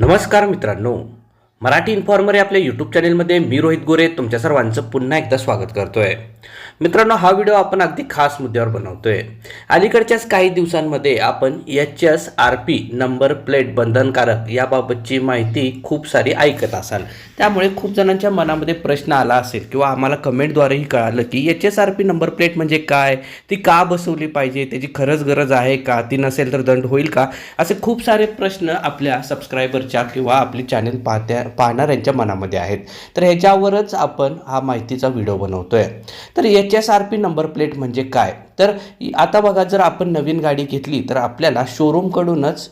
नमस्कार मित्रांनो. मराठी इन्फॉर्मर या आपल्या यूट्यूब चॅनेलमध्ये मी रोहित गोरे तुमच्या सर्वांचं पुन्हा एकदा स्वागत करतोय. मित्रांनो हा व्हिडिओ आपण अगदी खास मुद्द्यावर बनवतोय. अलीकडच्याच काही दिवसांमध्ये आपण H S R P number plate बंधनकारक याबाबतची माहिती खूप सारी ऐकत असाल. त्यामुळे खूप जणांच्या मनामध्ये प्रश्न आला असेल किंवा आम्हाला कमेंटद्वारेही कळालं की H S R P number plate म्हणजे काय? ती का बसवली पाहिजे? त्याची खरंच गरज आहे का? ती नसेल तर दंड होईल का? असे खूप सारे प्रश्न आपल्या सबस्क्रायबरच्या किंवा आपली चॅनेल पाहत्या पाहणाऱ्यांच्या मनामध्ये आहेत. तर ह्याच्यावरच आपण हा माहितीचा व्हिडिओ बनवतोय. तर H S R P number plate म्हणजे काय? तर आता बघा जर आपण नवीन गाडी घेतली तर आपल्याला शोरूमकडूनच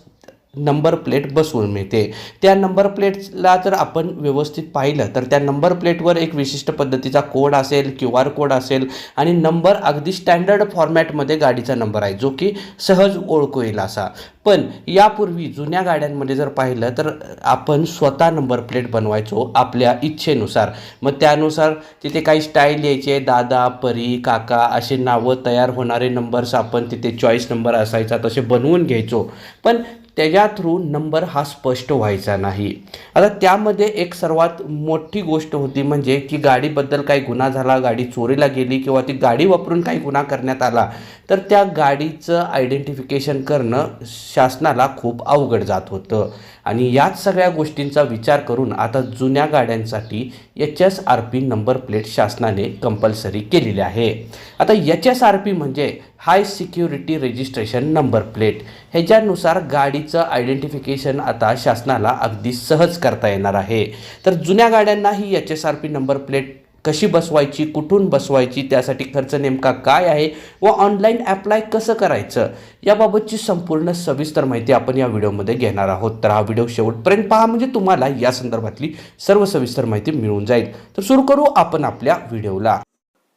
नंबर प्लेट बसवून मिळते. त्या नंबर प्लेटला जर आपण व्यवस्थित पाहिलं तर त्या नंबर प्लेटवर एक विशिष्ट पद्धतीचा कोड असेल क्यू आर कोड असेल आणि नंबर अगदी स्टँडर्ड फॉर्मॅटमध्ये गाडीचा नंबर आहे जो की सहज ओळखू येईल असा. पण यापूर्वी जुन्या गाड्यांमध्ये जर पाहिलं तर आपण स्वतः नंबर प्लेट बनवायचो आपल्या इच्छेनुसार. मग त्यानुसार तिथे काही स्टाईल यायचे दादा परी काका असे नावं तयार होणारे नंबर्स आपण तिथे चॉईस नंबर असायचा तसे बनवून घ्यायचो. पण त्याच्या थ्रू नंबर हा स्पष्ट व्हायचा नाही. आता त्यामध्ये एक सर्वात मोठी गोष्ट होती म्हणजे की गाडीबद्दल काही गुन्हा झाला गाडी चोरीला गेली किंवा ती गाडी वापरून काही गुन्हा करण्यात आला तर त्या गाडीचं आयडेंटिफिकेशन करणं शासनाला खूप अवघड जात होतं. आणि याच सगळ्या गोष्टींचा विचार करून आता जुन्या गाड्यांसाठी H S R P number plate शासनाने कंपल्सरी केलेली आहे. आता एच एस आर पी म्हणजे high security registration number plate ह्याच्यानुसार गाडीचं आयडेंटिफिकेशन आता शासनाला अगदी सहज करता येणार आहे. तर जुन्या गाड्यांना ही H S R P number plate कशी बसवायची कुठून बसवायची त्यासाठी खर्च नेमका काय आहे व ऑनलाईन ॲप्लाय कसं करायचं याबाबतची संपूर्ण सविस्तर माहिती आपण या व्हिडिओमध्ये घेणार आहोत. तर हा व्हिडिओ शेवटपर्यंत पहा म्हणजे तुम्हाला या संदर्भातली सर्व सविस्तर माहिती मिळून जाईल. तर सुरू करू आपण आपल्या व्हिडिओला.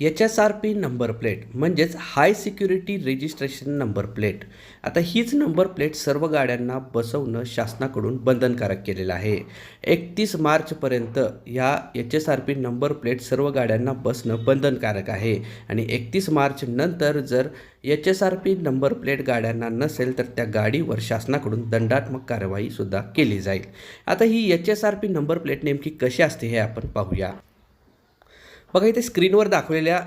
H S R P number plate म्हणजेच high security registration number plate. आता हीच नंबर प्लेट सर्व गाड्यांना बसवणं शासनाकडून बंधनकारक केलेलं आहे. एकतीस मार्चपर्यंत ह्या H S R P number plate सर्व गाड्यांना बसणं बंधनकारक आहे. आणि एकतीस मार्च नंतर जर H S R P number plate गाड्यांना नसेल तर त्या गाडीवर शासनाकडून दंडात्मक कारवाईसुद्धा केली जाईल. आता ही H S R P number plate नेमकी कशी असते हे आपण पाहूया. बघा इथे स्क्रीनवर दाखवलेल्या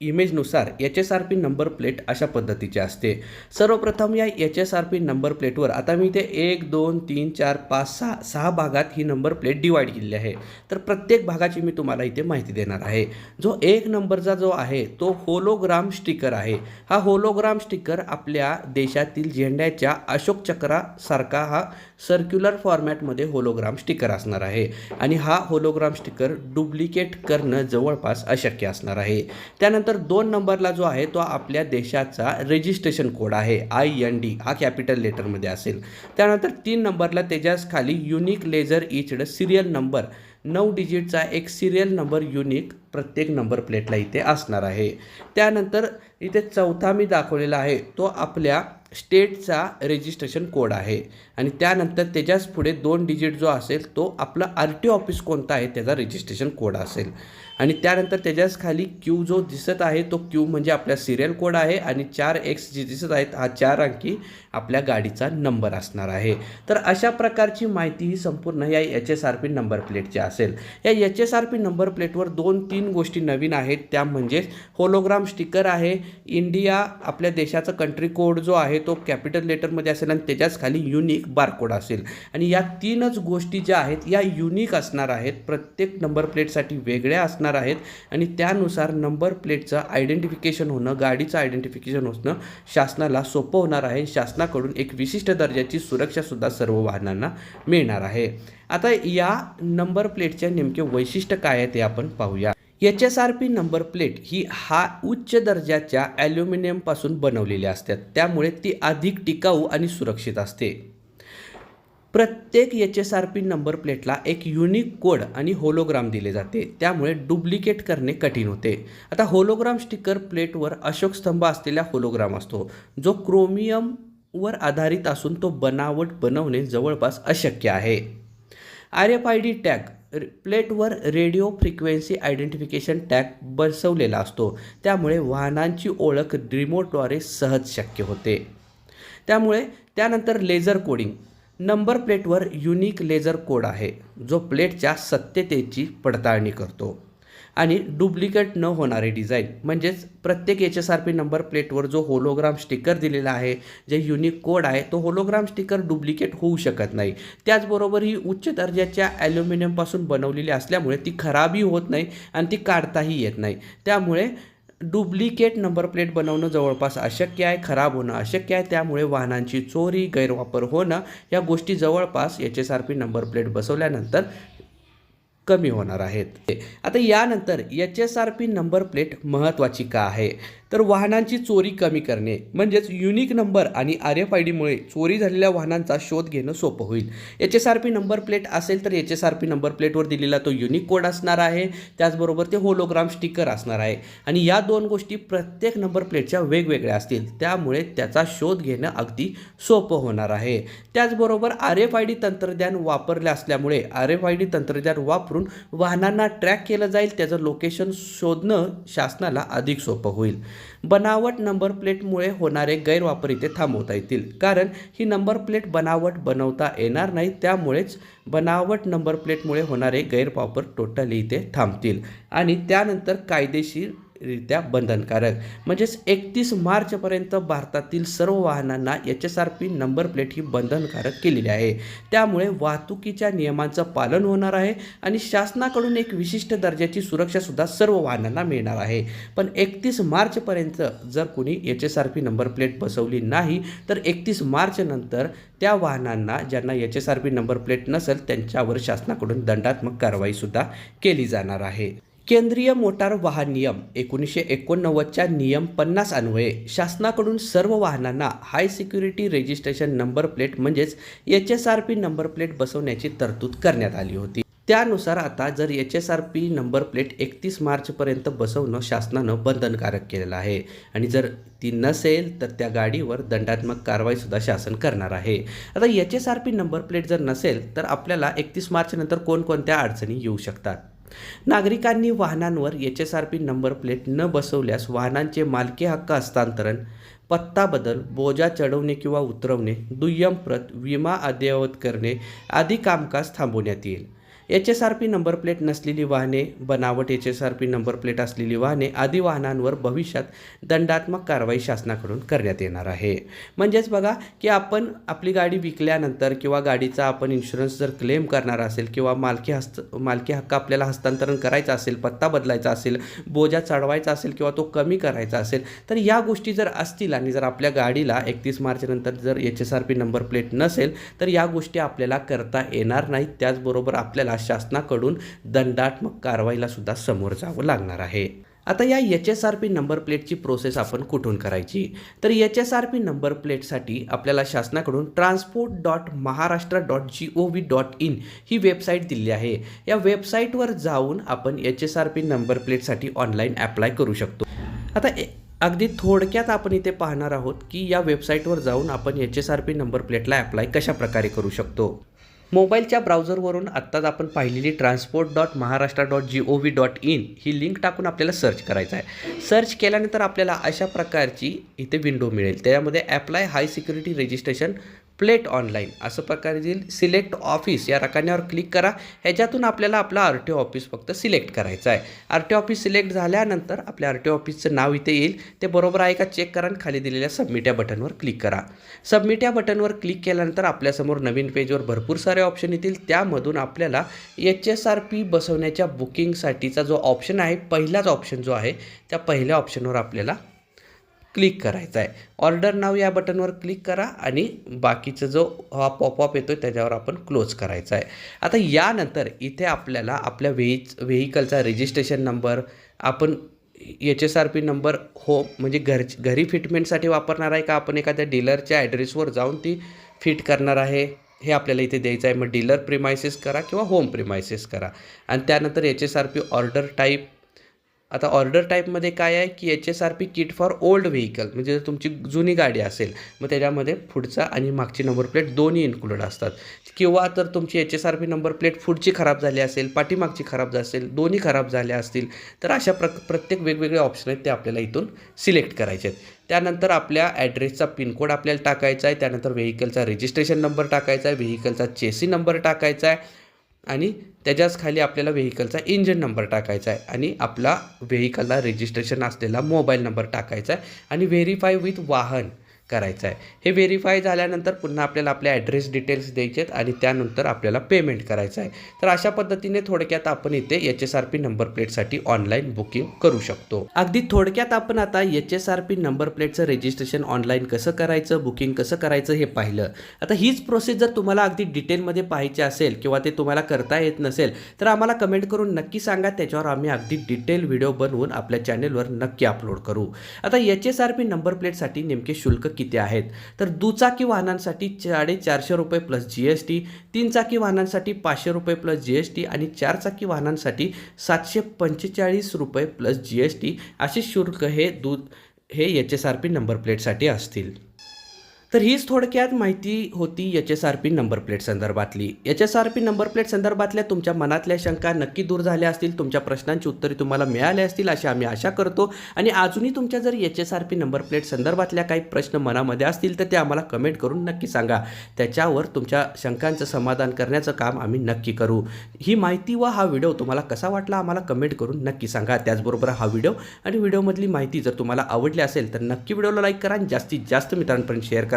इमेजनुसार H S R P number plate अशा पद्धतीची असते. सर्वप्रथम या H S R P number प्लेटवर आता मी इथे एक दोन तीन चार पाच सहा सहा भागात ही नंबर प्लेट डिवाईड केलेली आहे. तर प्रत्येक भागाची मी तुम्हाला इथे माहिती देणार आहे. जो एक नंबरचा जो आहे तो होलोग्राम स्टिकर आहे. हा होलोग्राम स्टिकर आपल्या देशातील झेंड्याच्या अशोक चक्रासारखा हा सर्क्युलर फॉर्मॅटमध्ये होलोग्राम स्टिकर असणार आहे. आणि हा होलोग्राम स्टिकर डुप्लिकेट करणं जवळपास अशक्य असणार आहे. त्यानंतर दोन नंबरला जो आहे तो आपल्या देशाचा रजिस्ट्रेशन कोड आहे. आय एन डी हा कॅपिटल लेटरमध्ये असेल. त्यानंतर तीन नंबरला त्याच्याच खाली unique laser etched serial number नऊ डिजिटचा एक सिरियल नंबर युनिक प्रत्येक नंबर प्लेटला इथे असणार आहे. त्यानंतर इथे चौथा मी दाखवलेला आहे तो आपल्या स्टेटचा रजिस्ट्रेशन कोड आहे. आणि त्यानंतर त्याच्याच पुढे दोन डिजिट जो असेल तो आपला आर टी ऑफिस कोणता आहे त्याचा रजिस्ट्रेशन कोड असेल. आणि त्यानंतर त्याच्याच खाली क्यू जो दिसत आहे तो क्यू म्हणजे आपला सिरियल कोड आहे आणि चार एक्स जे दिसत आहेत हा चार अंकी आपल्या गाडीचा नंबर असणार आहे. तर अशा प्रकारची माहिती ही संपूर्ण या H S R P number प्लेटची असेल. या H S R P number प्लेटवर दोन तीन गोष्टी नवीन आहेत. त्या म्हणजेच होलोग्राम स्टिकर आहे. इंडिया आपल्या देशाचा कंट्री कोड जो आहे तो कॅपिटल लेटरमध्ये असेल आणि त्याच्याच खाली युनिक बारकोड असेल. आणि या तीनच गोष्टी ज्या आहेत या युनिक असणार आहेत प्रत्येक नंबर प्लेटसाठी वेगळ्या असणार आहेत आणि त्यानुसार नंबर प्लेटचं आयडेंटिफिकेशन होणं गाडीचं आयडेंटिफिकेशन होणं शासनाला सोपं होणार आहे. शासनाकडून एक विशिष्ट दर्जाची सुरक्षासुद्धा सर्व वाहनांना मिळणार आहे. आता या नंबर प्लेटच्या नेमके वैशिष्ट्य काय आहे ते आपण पाहूया. H S R P number plate ही हा उच्च दर्जाच्या ॲल्युमिनियमपासून बनवलेली असतात त्यामुळे ती अधिक टिकाऊ आणि सुरक्षित असते. प्रत्येक H S R P number प्लेटला एक युनिक कोड आणि होलोग्राम दिले जाते. त्यामुळे डुप्लिकेट करणे कठीण होते. आता होलोग्राम स्टिकर प्लेटवर अशोक स्तंभ असलेला होलोग्राम असतो. जो क्रोमियमवर आधारित असून तो बनावट बनवणे जवळपास अशक्य आहे. R F I D tag प्लेटवर रेडिओ फ्रिक्वेन्सी आयडेंटिफिकेशन टॅग बसवलेला असतो. त्यामुळे वाहनांची ओळख रिमोटद्वारे सहज शक्य होते. त्यामुळे त्यानंतर लेझर कोडिंग. नंबर प्लेटवर युनिक लेझर कोड आहे जो प्लेटच्या सत्यतेची पडताळणी करतो. आणि डुप्लिकेट न होणारे डिझाईन. म्हणजेच प्रत्येक H S R P number प्लेटवर जो होलोग्राम स्टिकर दिलेला आहे जे युनिक कोड आहे तो होलोग्राम स्टिकर डुप्लिकेट होऊ शकत नाही. त्याचबरोबर ही उच्च दर्जाच्या ॲल्युमिनियमपासून बनवलेली असल्यामुळे ती खराबही होत नाही आणि ती काढताही येत नाही. त्यामुळे डुप्लिकेट नंबर प्लेट बनवणं जवळपास अशक्य आहे खराब होणं अशक्य आहे. त्यामुळे वाहनांची चोरी गैरवापर होणं या गोष्टी जवळपास H S R P number plate बसवल्यानंतर कमी होणार आहेत. आता यानंतर H S R P number plate महत्त्वाची का आहे? तर वाहनांची चोरी कमी करणे म्हणजेच युनिक नंबर आणि आर एफ आय डीमुळे चोरी झालेल्या वाहनांचा शोध घेणं सोपं होईल. H S R P number plate असेल तर H S R P number प्लेटवर दिलेला तो युनिक कोड असणार आहे. त्याचबरोबर ते होलोग्राम स्टिकर असणार आहे. आणि या दोन गोष्टी प्रत्येक नंबर प्लेटच्या वेगवेगळ्या असतील. त्यामुळे त्याचा शोध घेणं अगदी सोपं होणार आहे. त्याचबरोबर आर एफ आय डी तंत्रज्ञान वापरले असल्यामुळे आर एफ आय डी तंत्रज्ञान वापरून वाहनांना ट्रॅक केलं जाईल. त्याचं लोकेशन शोधणं शासनाला अधिक सोपं होईल. बनावट नंबर प्लेटमुळे होणारे गैरवापर इथे थांबवता येतील. कारण ही नंबर प्लेट बनावट बनवता येणार नाही त्यामुळेच बनावट नंबर प्लेटमुळे होणारे गैरवापर टोटली इथे थांबतील. आणि त्यानंतर कायदेशीर रित्या बंधनकारक. म्हणजेच एकतीस मार्चपर्यंत भारतातील सर्व वाहनांना H S R P number plate ही बंधनकारक केलेली आहे. त्यामुळे वाहतुकीच्या नियमांचं पालन होणार आहे आणि शासनाकडून एक विशिष्ट दर्जाची सुरक्षासुद्धा सर्व वाहनांना मिळणार आहे. पण एकतीस मार्चपर्यंत जर कोणी H S R P number plate बसवली नाही तर एकतीस मार्चनंतर त्या वाहनांना ज्यांना H S R P number plate नसेल त्यांच्यावर शासनाकडून दंडात्मक कारवाईसुद्धा केली जाणार आहे. केंद्रीय मोटार वाहन नियम एकोणीसशे एकोणनव्वदच्या नियम पन्नास अन्वये शासनाकडून सर्व वाहनांना high security registration number plate म्हणजेच H S R P number plate बसवण्याची तरतूद करण्यात आली होती. त्यानुसार आता जर H S R P number plate एकतीस मार्चपर्यंत बसवणं शासनानं बंधनकारक केलेलं आहे आणि जर ती नसेल तर त्या गाडीवर दंडात्मक कारवाईसुद्धा शासन करणार आहे. आता H S R P number plate जर नसेल तर आपल्याला एकतीस मार्चनंतर कोणकोणत्या अडचणी येऊ शकतात? नागरिकांनी वाहनांवर H S R P number plate न बसवल्यास वाहनांचे मालकी हक्क हस्तांतरण पत्ता बदल बोजा चढवणे किंवा उतरवणे दुय्यम प्रत विमा अद्ययावत करणे आदी कामकाज थांबवण्यात येईल. H S R P number plate नसलेली वाहने बनावट H S R P number plate असलेली वाहने आदी वाहनांवर भविष्यात दंडात्मक कारवाई शासनाकडून करण्यात येणार आहे. म्हणजेच बघा की आपण आपली गाडी विकल्यानंतर किंवा गाडीचा आपण इन्शुरन्स जर क्लेम करणार असेल किंवा मालकी हस्त मालकी हक्क आपल्याला हस्तांतरण करायचा असेल पत्ता बदलायचा असेल बोजा चढवायचा असेल किंवा तो कमी करायचा असेल तर या गोष्टी जर असतील आणि जर आपल्या गाडीला एकतीस मार्चनंतर जर H S R P number plate नसेल तर या गोष्टी आपल्याला करता येणार नाहीत. त्याचबरोबर आपल्याला शासनाकडून दंडात्मक कारवाईला सुद्धा समोर जावं लागणार आहे. आता या H S R P number प्लेटची प्रोसेस आपण कुठून करायची? तर H S R P number प्लेटसाठी आपल्याला शासनाकडून transport dot Maharashtra dot G O V dot in he website दिली आहे. या वेबसाईटवर जाऊन आपण H S R P number प्लेटसाठी ऑनलाईन ॲप्लाय करू शकतो. आता ए अगदी थोडक्यात आपण इथे पाहणार आहोत की या वेबसाईटवर जाऊन आपण H S R P number प्लेटला ॲप्लाय कशा प्रकारे करू शकतो? मोबाईलच्या ब्राउझरवरून आत्ताच आपण पाहिलेली transport dot Maharashtra dot G O V dot in he link टाकून आपल्याला सर्च करायचं आहे. सर्च केल्यानंतर आपल्याला अशा प्रकारची इथे विंडो मिळेल. त्यामध्ये apply high security registration plate online. असं प्रकारे येईल सिलेक्ट ऑफिस या रकान्यावर क्लिक करा. ह्याच्यातून आपल्याला आपला आर टी ओ ऑफिस फक्त सिलेक्ट करायचं आहे. आर टी ऑफिस सिलेक्ट झाल्यानंतर आपल्या आर टी ऑफिसचं नाव इथे येईल. ते बरोबर आहे का चेक करा आणि खाली दिलेल्या सबमिट या बटनवर क्लिक करा. सबमिट या बटनवर क्लिक केल्यानंतर आपल्यासमोर नवीन पेजवर भरपूर सारे ऑप्शन येतील. त्यामधून आपल्याला एच एस आर पी बसवण्याच्या बुकिंगसाठीचा जो ऑप्शन आहे पहिलाच ऑप्शन जो आहे त्या पहिल्या ऑप्शनवर आपल्याला क्लिक करायचा आहे. ऑर्डर नाव या बटनवर क्लिक करा आणि बाकीचा जो हा पॉपअप येतो त्याच्यावर आपण क्लोज करायचा आहे. आता यानंतर इथे आपल्याला आपल्या वेही व्हेकलचा रजिस्ट्रेशन नंबर आपण H S R P number हो म्हणजे घर घरी फिटमेंटसाठी वापरणार आहे का आपण एखाद्या डीलरच्या ॲड्रेसवर जाऊन ती फिट करणार आहे? हे आपल्याला इथे द्यायचं आहे. मग डीलर प्रिमायसेस करा किंवा होम प्रिमायसेस करा. आणि त्यानंतर H S R P order type आता ऑर्डर टाईपमध्ये काय आहे की H S R P kit for old vehicle म्हणजे जर तुमची जुनी गाडी असेल मग त्याच्यामध्ये पुढचा आणि मागची नंबर प्लेट दोन्ही इन्क्लूड असतात. किंवा तर तुमची H S R P number plate पुढची खराब झाली असेल पाठीमागची खराब झाली असेल दोन्ही खराब झाल्या असतील तर अशा प्र प्रत्येक वेगवेगळे ऑप्शन आहेत ते आपल्याला इथून सिलेक्ट करायचे आहेत. त्यानंतर आपल्या ॲड्रेसचा पिनकोड आपल्याला टाकायचा आहे. त्यानंतर व्हेकलचा रजिस्ट्रेशन नंबर टाकायचा आहे. व्हेकलचा चेसी नंबर टाकायचा आहे. आणि त्याच्याच खाली आपल्याला व्हेकलचा इंजन नंबर टाकायचा आहे. आणि आपला व्हेकलला रजिस्ट्रेशन असलेला मोबाईल नंबर टाकायचा आहे. आणि व्हेरीफाय विथ वाहन. करायचं आहे. हे व्हेरीफाय झाल्यानंतर पुन्हा आपल्याला आपले ॲड्रेस डिटेल्स द्यायचे आहेत आणि त्यानंतर आपल्याला पेमेंट करायचं आहे. तर अशा पद्धतीने थोडक्यात आपण इथे H S R P number प्लेटसाठी ऑनलाईन बुकिंग करू शकतो. अगदी थोडक्यात आपण आता H S R P number प्लेटचं registration online कसं करायचं बुकिंग कसं करायचं हे पाहिलं. आता हीच प्रोसेस जर तुम्हाला अगदी डिटेलमध्ये पाहायची असेल किंवा ते तुम्हाला करता येत नसेल तर आम्हाला कमेंट करून नक्की सांगा. त्याच्यावर आम्ही अगदी डिटेल व्हिडिओ बनवून आपल्या चॅनेलवर नक्की अपलोड करू. आता H S R P number प्लेटसाठी नेमके शुल्क किती आहेत? तर दुचाकी वाहनांसाठी साडेचारशे रुपये प्लस जी एस टी तीन चाकी वाहनांसाठी पाचशे रुपये प्लस जी एस टी आणि चार चाकी वाहनांसाठी सातशे पंचेचाळीस रुपये प्लस जी एस टी असे शुल्क हे दू हे H S R P number प्लेटसाठी असतील. तर हीच थोडक्यात माहिती होती H S R P number plate संदर्भातली. H S R P number plate संदर्भातल्या तुमच्या मनातल्या शंका नक्की दूर झाल्या असतील तुमच्या प्रश्नांची उत्तरे तुम्हाला मिळाली असतील अशी आम्ही आशा करतो. आणि अजूनही तुमच्या जर H S R P number plate संदर्भातल्या काही प्रश्न मनामध्ये असतील तर ते आम्हाला कमेंट करून नक्की सांगा. त्याच्यावर तुमच्या शंकांचं समाधान करण्याचं काम आम्ही नक्की करू. ही माहिती व हा व्हिडिओ तुम्हाला कसा वाटला आम्हाला कमेंट करून नक्की सांगा. त्याचबरोबर हा व्हिडिओ आणि व्हिडिओमधली माहिती जर तुम्हाला आवडली असेल तर नक्की व्हिडिओला लाईक करा आणि जास्तीत जास्त मित्रांपर्यंत शेअर करा.